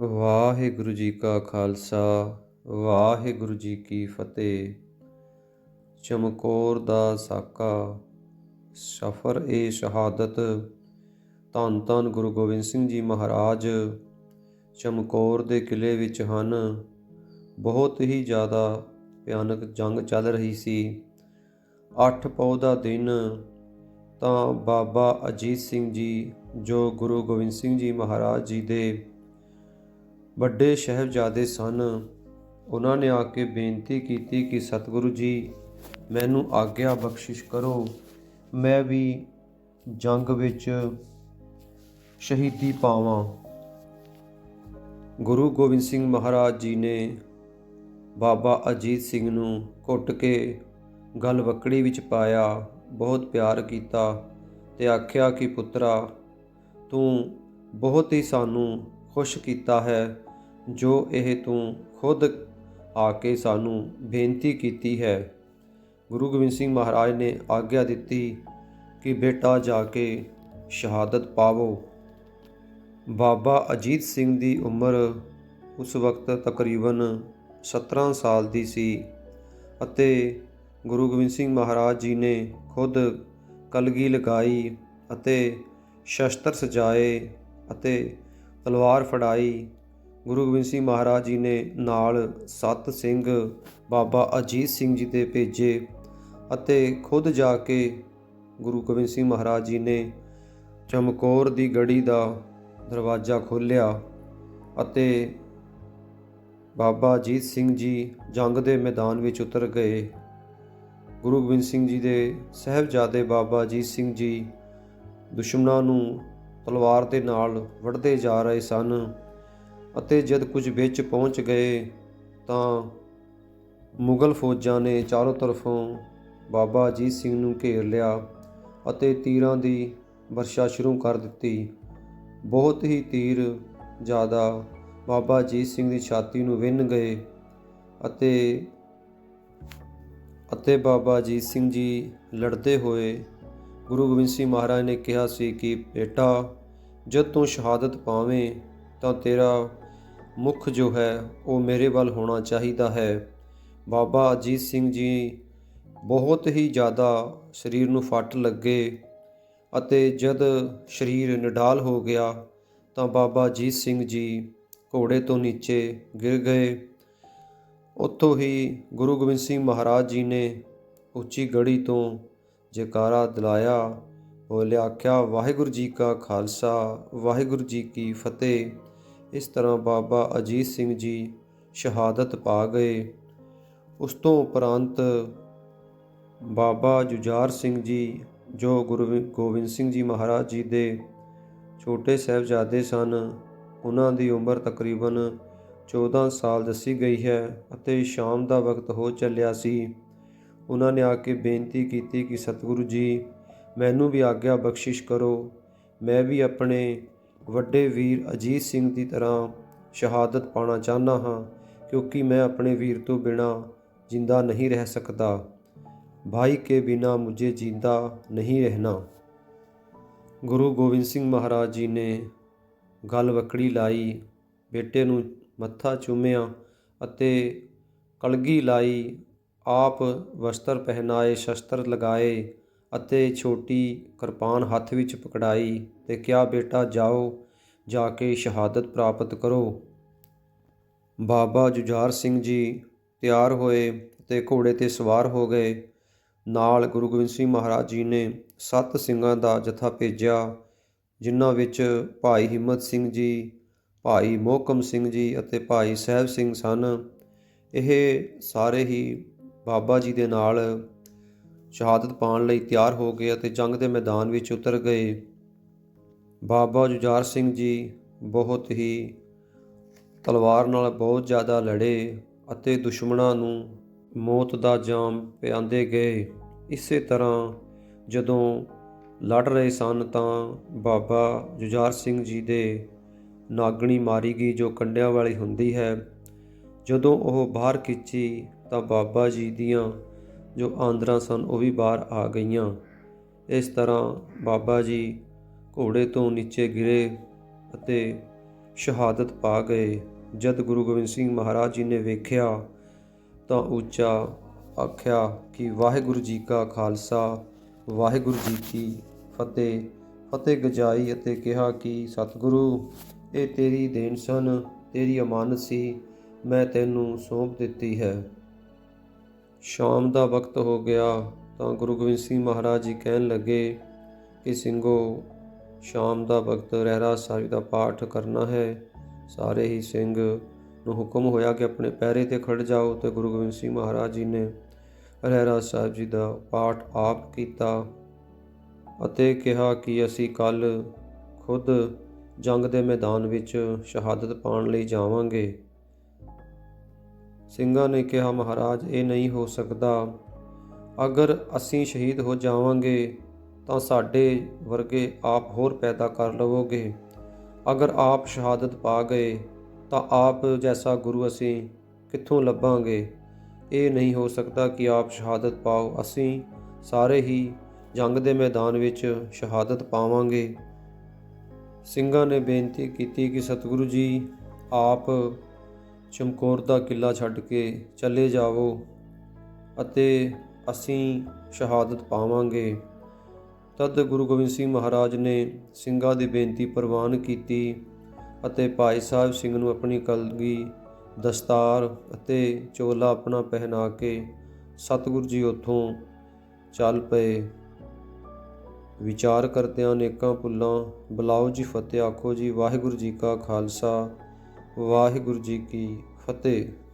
ਵਾਹਿਗੁਰੂ ਜੀ ਕਾ ਖਾਲਸਾ, ਵਾਹਿਗੁਰੂ ਜੀ ਕੀ ਫਤਿਹ। ਚਮਕੌਰ ਦਾ ਸਾਕਾ, ਸਫਰ ਏ ਸ਼ਹਾਦਤ। ਧੰਨ ਧੰਨ ਗੁਰੂ ਗੋਬਿੰਦ ਸਿੰਘ ਜੀ ਮਹਾਰਾਜ, ਚਮਕੌਰ ਦੇ ਕਿਲੇ ਵਿੱਚ ਹਨ। ਬਹੁਤ ਹੀ ਜ਼ਿਆਦਾ ਭਿਆਨਕ ਜੰਗ ਚੱਲ ਰਹੀ ਸੀ। ਅੱਠ ਪੌ ਦਾ ਦਿਨ, ਤਾਂ ਬਾਬਾ ਅਜੀਤ ਸਿੰਘ ਜੀ, ਜੋ ਗੁਰੂ ਗੋਬਿੰਦ ਸਿੰਘ ਜੀ ਮਹਾਰਾਜ ਜੀ ਦੇ ਵੱਡੇ ਸਾਹਿਬਜ਼ਾਦੇ ਸਨ। ਉਹਨਾਂ ਨੇ ਆ ਕੇ ਬੇਨਤੀ ਕੀਤੀ ਕਿ, ਸਤਿਗੁਰੂ ਜੀ, ਮੈਨੂੰ ਆਗਿਆ ਬਖਸ਼ਿਸ਼ ਕਰੋ। ਮੈਂ ਵੀ ਜੰਗ ਵਿੱਚ ਸ਼ਹੀਦੀ ਪਾਵਾਂ। ਗੁਰੂ ਗੋਬਿੰਦ ਸਿੰਘ ਮਹਾਰਾਜ ਜੀ ਨੇ ਬਾਬਾ ਅਜੀਤ ਸਿੰਘ ਨੂੰ ਘੁੱਟ ਕੇ ਗਲ ਵਕੜੀ ਵਿੱਚ ਪਾਇਆ, ਬਹੁਤ ਪਿਆਰ ਕੀਤਾ ਤੇ ਆਖਿਆ ਕਿ, ਪੁੱਤਰਾ, ਤੂੰ ਬਹੁਤ ਹੀ ਸਾਨੂੰ ਖੁਸ਼ ਕੀਤਾ ਹੈ। ਜੋ ਇਹ ਤੂੰ ਖੁਦ ਆ ਕੇ ਸਾਨੂੰ ਬੇਨਤੀ ਕੀਤੀ ਹੈ। ਗੁਰੂ ਗੋਬਿੰਦ ਸਿੰਘ ਮਹਾਰਾਜ ਨੇ ਆਗਿਆ ਦਿੱਤੀ ਕਿ ਬੇਟਾ ਜਾ ਕੇ ਸ਼ਹਾਦਤ ਪਾਵੋ। ਬਾਬਾ ਅਜੀਤ ਸਿੰਘ ਦੀ ਉਮਰ ਉਸ ਵਕਤ ਤਕਰੀਬਨ 17 ਸਾਲ ਦੀ ਸੀ ਅਤੇ ਗੁਰੂ ਗੋਬਿੰਦ ਸਿੰਘ ਮਹਾਰਾਜ ਜੀ ਨੇ ਖੁਦ ਕਲਗੀ ਲਗਾਈ ਅਤੇ ਸ਼ਸਤਰ ਸਜਾਏ ਅਤੇ ਤਲਵਾਰ ਫੜਾਈ ਗੁਰੂ ਗੋਬਿੰਦ ਸਿੰਘ ਮਹਾਰਾਜ ਜੀ ਨੇ ਨਾਲ ਸਤ ਸਿੰਘ ਬਾਬਾ ਅਜੀਤ ਸਿੰਘ ਜੀ ਦੇ ਭੇਜੇ ਅਤੇ ਖੁਦ ਜਾ ਕੇ ਗੁਰੂ ਗੋਬਿੰਦ ਸਿੰਘ ਮਹਾਰਾਜ ਜੀ ਨੇ ਚਮਕੌਰ ਦੀ ਗੜੀ ਦਾ ਦਰਵਾਜ਼ਾ ਖੋਲ੍ਹਿਆ ਅਤੇ ਬਾਬਾ ਅਜੀਤ ਸਿੰਘ ਜੀ ਜੰਗ ਦੇ ਮੈਦਾਨ ਵਿੱਚ ਉਤਰ ਗਏ। ਗੁਰੂ ਗੋਬਿੰਦ ਸਿੰਘ ਜੀ ਦੇ ਸਹਿਬਜ਼ਾਦੇ ਬਾਬਾ ਅਜੀਤ ਸਿੰਘ ਜੀ ਦੁਸ਼ਮਣਾਂ ਨੂੰ ਤਲਵਾਰ ਦੇ ਨਾਲ ਵੜਦੇ ਜਾ ਰਹੇ ਸਨ। ਅਤੇ ਜਦ ਕੁਝ ਵਿੱਚ ਪਹੁੰਚ ਗਏ ਤਾਂ ਮੁਗਲ ਫੌਜਾਂ ਨੇ ਚਾਰੋਂ ਤਰਫੋਂ ਬਾਬਾ ਅਜੀਤ ਸਿੰਘ ਨੂੰ ਘੇਰ ਲਿਆ ਅਤੇ ਤੀਰਾਂ ਦੀ ਵਰਸ਼ਾ ਸ਼ੁਰੂ ਕਰ ਦਿੱਤੀ। ਬਹੁਤ ਹੀ ਤੀਰ ਜ਼ਿਆਦਾ ਬਾਬਾ ਅਜੀਤ ਸਿੰਘ ਦੀ ਛਾਤੀ ਨੂੰ ਵਿੰਨ ਗਏ ਅਤੇ ਅਤੇ ਬਾਬਾ ਅਜੀਤ ਸਿੰਘ ਜੀ ਲੜਦੇ ਹੋਏ ਗੁਰੂ ਗੋਬਿੰਦ ਸਿੰਘ ਮਹਾਰਾਜ ਨੇ ਕਿਹਾ ਸੀ ਕਿ ਬੇਟਾ, ਜਦ ਤੂੰ ਸ਼ਹਾਦਤ ਪਾਵੇਂ ਤਾਂ ਤੇਰਾ ਮੁੱਖ ਜੋ ਹੈ, ਉਹ ਮੇਰੇ ਵੱਲ ਹੋਣਾ ਚਾਹੀਦਾ ਹੈ। ਬਾਬਾ ਅਜੀਤ ਸਿੰਘ ਜੀ ਬਹੁਤ ਹੀ ਜ਼ਿਆਦਾ ਸਰੀਰ ਨੂੰ ਫੱਟ ਲੱਗੇ ਅਤੇ ਜਦ ਸਰੀਰ ਨਿਡਾਲ ਹੋ ਗਿਆ, ਤਾਂ ਬਾਬਾ ਅਜੀਤ ਸਿੰਘ ਜੀ ਘੋੜੇ ਤੋਂ ਨੀਚੇ ਗਿਰ ਗਏ। ਉੱਥੋਂ ਹੀ ਗੁਰੂ ਗੋਬਿੰਦ ਸਿੰਘ ਮਹਾਰਾਜ ਜੀ ਨੇ ਉੱਚੀ ਗੜੀ ਤੋਂ ਜੈਕਾਰਾ ਦਿਲਾਇਆ, ਬੋਲਿਆ, ਆਖਿਆ, ਵਾਹਿਗੁਰੂ ਜੀ ਕਾ ਖਾਲਸਾ, ਵਾਹਿਗੁਰੂ ਜੀ ਕੀ ਫਤਿਹ। ਇਸ ਤਰ੍ਹਾਂ ਬਾਬਾ ਅਜੀਤ ਸਿੰਘ ਜੀ ਸ਼ਹਾਦਤ ਪਾ ਗਏ। ਉਸ ਤੋਂ ਉਪਰੰਤ ਬਾਬਾ ਜੁਝਾਰ ਸਿੰਘ ਜੀ, ਜੋ ਗੁਰੂ ਗੋਬਿੰਦ ਸਿੰਘ ਜੀ ਮਹਾਰਾਜ ਜੀ ਦੇ ਛੋਟੇ ਸਾਹਿਬਜ਼ਾਦੇ ਸਨ, ਉਹਨਾਂ ਦੀ ਉਮਰ ਤਕਰੀਬਨ 14 ਸਾਲ ਦੱਸੀ ਗਈ ਹੈ ਅਤੇ ਸ਼ਾਮ ਦਾ ਵਕਤ ਹੋ ਚੱਲਿਆ ਸੀ। ਉਹਨਾਂ ਨੇ ਆ ਕੇ ਬੇਨਤੀ ਕੀਤੀ ਕਿ, ਸਤਿਗੁਰੂ ਜੀ, ਮੈਨੂੰ ਵੀ ਆਗਿਆ ਬਖਸ਼ਿਸ਼ ਕਰੋ। ਮੈਂ ਵੀ ਆਪਣੇ ਵੱਡੇ ਵੀਰ ਅਜੀਤ ਸਿੰਘ ਦੀ ਤਰ੍ਹਾਂ ਸ਼ਹਾਦਤ ਪਾਣਾ ਚਾਹਨਾ ਹਾਂ, ਕਿਉਂਕਿ ਮੈਂ ਆਪਣੇ ਵੀਰ ਤੋਂ ਬਿਨਾ ਜਿੰਦਾ ਨਹੀਂ ਰਹਿ ਸਕਦਾ। ਭਾਈ ਕੇ ਬਿਨਾ ਮੁਝੇ ਜਿੰਦਾ ਨਹੀਂ ਰਹਿਣਾ। ਗੁਰੂ ਗੋਬਿੰਦ ਸਿੰਘ ਮਹਾਰਾਜ ਜੀ ਨੇ ਗੱਲ ਵਕੜੀ ਲਾਈ, ਬੇਟੇ ਨੂੰ ਮੱਥਾ ਚੁੰਮਿਆ ਅਤੇ ਕਲਗੀ ਲਾਈ, ਆਪ ਵਸਤਰ ਪਹਿਨਾਏ, ਸ਼ਸਤਰ ਲਗਾਏ। ਅਤੇ ਛੋਟੀ ਕਿਰਪਾਨ ਹੱਥ ਵਿੱਚ ਪਕੜਾਈ ਤੇ ਕਿਹਾ, ਬੇਟਾ, ਜਾਓ, ਜਾ ਕੇ ਸ਼ਹਾਦਤ ਪ੍ਰਾਪਤ ਕਰੋ। ਬਾਬਾ ਜੁਝਾਰ ਸਿੰਘ ਜੀ ਤਿਆਰ ਹੋਏ ਤੇ ਘੋੜੇ ਤੇ ਸਵਾਰ ਹੋ ਗਏ। ਨਾਲ ਗੁਰੂ ਗੋਬਿੰਦ ਸਿੰਘ ਮਹਾਰਾਜ ਜੀ ਨੇ ਸੱਤ ਸਿੰਘਾਂ ਦਾ ਜਥਾ ਭੇਜਿਆ, ਜਿਨ੍ਹਾਂ ਵਿੱਚ ਭਾਈ ਹਿੰਮਤ ਸਿੰਘ ਜੀ, ਭਾਈ ਮੋਹਕਮ ਸਿੰਘ ਜੀ ਅਤੇ ਭਾਈ ਸਾਹਿਬ ਸਿੰਘ ਸਨ। ਇਹ ਸਾਰੇ ਹੀ ਬਾਬਾ ਜੀ ਦੇ ਨਾਲ ਸ਼ਹਾਦਤ ਪਾਉਣ ਲਈ ਤਿਆਰ ਹੋ ਗਏ ਅਤੇ ਜੰਗ ਦੇ ਮੈਦਾਨ ਵਿੱਚ ਉਤਰ ਗਏ। ਬਾਬਾ ਜੁਝਾਰ ਸਿੰਘ ਜੀ ਬਹੁਤ ਹੀ ਤਲਵਾਰ ਨਾਲ ਬਹੁਤ ਜ਼ਿਆਦਾ ਲੜੇ ਅਤੇ ਦੁਸ਼ਮਣਾਂ ਨੂੰ ਮੌਤ ਦਾ ਜਾਮ ਪਿਆਉਂਦੇ ਗਏ। ਇਸੇ ਤਰ੍ਹਾਂ ਜਦੋਂ ਲੜ ਰਹੇ ਸਨ ਤਾਂ ਬਾਬਾ ਜੁਝਾਰ ਸਿੰਘ ਜੀ ਦੇ ਨਾਗਣੀ ਮਾਰੀ ਗਈ ਜੋ ਕੰਡਿਆਂ ਵਾਲੀ ਹੁੰਦੀ ਹੈ। ਜਦੋਂ ਉਹ ਬਾਹਰ ਖਿੱਚੀ ਤਾਂ ਬਾਬਾ ਜੀ ਦੀਆਂ ਜੋ ਆਂਦਰਾਂ ਸਨ, ਉਹ ਵੀ ਬਾਹਰ ਆ ਗਈਆਂ। ਇਸ ਤਰ੍ਹਾਂ ਬਾਬਾ ਜੀ ਘੋੜੇ ਤੋਂ ਨੀਚੇ ਗਿਰੇ ਅਤੇ ਸ਼ਹਾਦਤ ਪਾ ਗਏ। ਜਦ ਗੁਰੂ ਗੋਬਿੰਦ ਸਿੰਘ ਮਹਾਰਾਜ ਜੀ ਨੇ ਵੇਖਿਆ ਤਾਂ ਉੱਚਾ ਆਖਿਆ ਕਿ ਵਾਹਿਗੁਰੂ ਜੀ ਕਾ ਖਾਲਸਾ, ਵਾਹਿਗੁਰੂ ਜੀ ਕੀ ਫਤਿਹ। ਫਤਿਹ ਗਜਾਈ ਅਤੇ ਕਿਹਾ ਕਿ, ਸਤਿਗੁਰੂ, ਇਹ ਤੇਰੀ ਦੇਣ ਸਨ, ਤੇਰੀ ਅਮਾਨਤ ਸੀ, ਮੈਂ ਤੈਨੂੰ ਸੌਂਪ ਦਿੱਤੀ ਹੈ। ਸ਼ਾਮ ਦਾ ਵਕਤ ਹੋ ਗਿਆ, ਤਾਂ ਗੁਰੂ ਗੋਬਿੰਦ ਸਿੰਘ ਮਹਾਰਾਜ ਜੀ ਕਹਿਣ ਲੱਗੇ ਕਿ ਸਿੰਘੋ ਸ਼ਾਮ ਦਾ ਵਕਤ ਰਹਿਰਾ ਸਾਹਿਬ ਦਾ ਪਾਠ ਕਰਨਾ ਹੈ। ਸਾਰੇ ਹੀ ਸਿੰਘ ਨੂੰ ਹੁਕਮ ਹੋਇਆ ਕਿ ਆਪਣੇ ਪੈਰੇ ਤੇ ਖੜ ਜਾਓ। ਤੇ ਗੁਰੂ ਗੋਬਿੰਦ ਸਿੰਘ ਮਹਾਰਾਜ ਜੀ ਨੇ ਰਹਿਰਾ ਸਾਹਿਬ ਜੀ ਦਾ ਪਾਠ ਆਪ ਕੀਤਾ ਅਤੇ ਕਿਹਾ ਕਿ, ਅਸੀਂ ਕੱਲ ਖੁਦ ਜੰਗ ਦੇ ਮੈਦਾਨ ਵਿੱਚ ਸ਼ਹਾਦਤ ਪਾਉਣ ਲਈ ਜਾਵਾਂਗੇ। ਸਿੰਘਾਂ ਨੇ ਕਿਹਾ, ਮਹਾਰਾਜ, ਇਹ ਨਹੀਂ ਹੋ ਸਕਦਾ। ਅਗਰ ਅਸੀਂ ਸ਼ਹੀਦ ਹੋ ਜਾਵਾਂਗੇ, ਤਾਂ ਸਾਡੇ ਵਰਗੇ ਆਪ ਹੋਰ ਪੈਦਾ ਕਰ ਲਵੋਗੇ। ਅਗਰ ਆਪ ਸ਼ਹਾਦਤ ਪਾ ਗਏ, ਤਾਂ ਆਪ ਜੈਸਾ ਗੁਰੂ ਅਸੀਂ ਕਿੱਥੋਂ ਲੱਭਾਂਗੇ? ਇਹ ਨਹੀਂ ਹੋ ਸਕਦਾ ਕਿ ਆਪ ਸ਼ਹਾਦਤ ਪਾਓ। ਅਸੀਂ ਸਾਰੇ ਹੀ ਜੰਗ ਦੇ ਮੈਦਾਨ ਵਿੱਚ ਸ਼ਹਾਦਤ ਪਾਵਾਂਗੇ। ਸਿੰਘਾਂ ਨੇ ਬੇਨਤੀ ਕੀਤੀ ਕਿ ਸਤਿਗੁਰੂ ਜੀ, ਆਪ ਚਮਕੌਰ ਦਾ ਕਿਲਾ ਛੱਡ ਕੇ ਚਲੇ ਜਾਵੋ ਅਤੇ ਅਸੀਂ ਸ਼ਹਾਦਤ ਪਾਵਾਂਗੇ। ਤਦ ਗੁਰੂ ਗੋਬਿੰਦ ਸਿੰਘ ਮਹਾਰਾਜ ਨੇ ਸਿੰਘਾਂ ਦੀ ਬੇਨਤੀ ਪ੍ਰਵਾਨ ਕੀਤੀ ਅਤੇ ਭਾਈ ਸਾਹਿਬ ਸਿੰਘ ਨੂੰ ਆਪਣੀ ਕਲਗੀ, ਦਸਤਾਰ ਅਤੇ ਚੋਲਾ ਆਪਣਾ ਪਹਿਨਾ ਕੇ ਸਤਿਗੁਰੂ ਜੀ ਉੱਥੋਂ ਚੱਲ ਪਏ। ਵਿਚਾਰ ਕਰਦਿਆਂ ਅਨੇਕਾਂ ਭੁੱਲਾਂ, ਬੁਲਾਓ ਜੀ ਫਤਿਹ, ਆਖੋ ਜੀ ਵਾਹਿਗੁਰੂ ਜੀ ਕਾ ਖਾਲਸਾ। ਵਾਹਿਗੁਰੂ ਜੀ ਕੀ ਫਤਿਹ।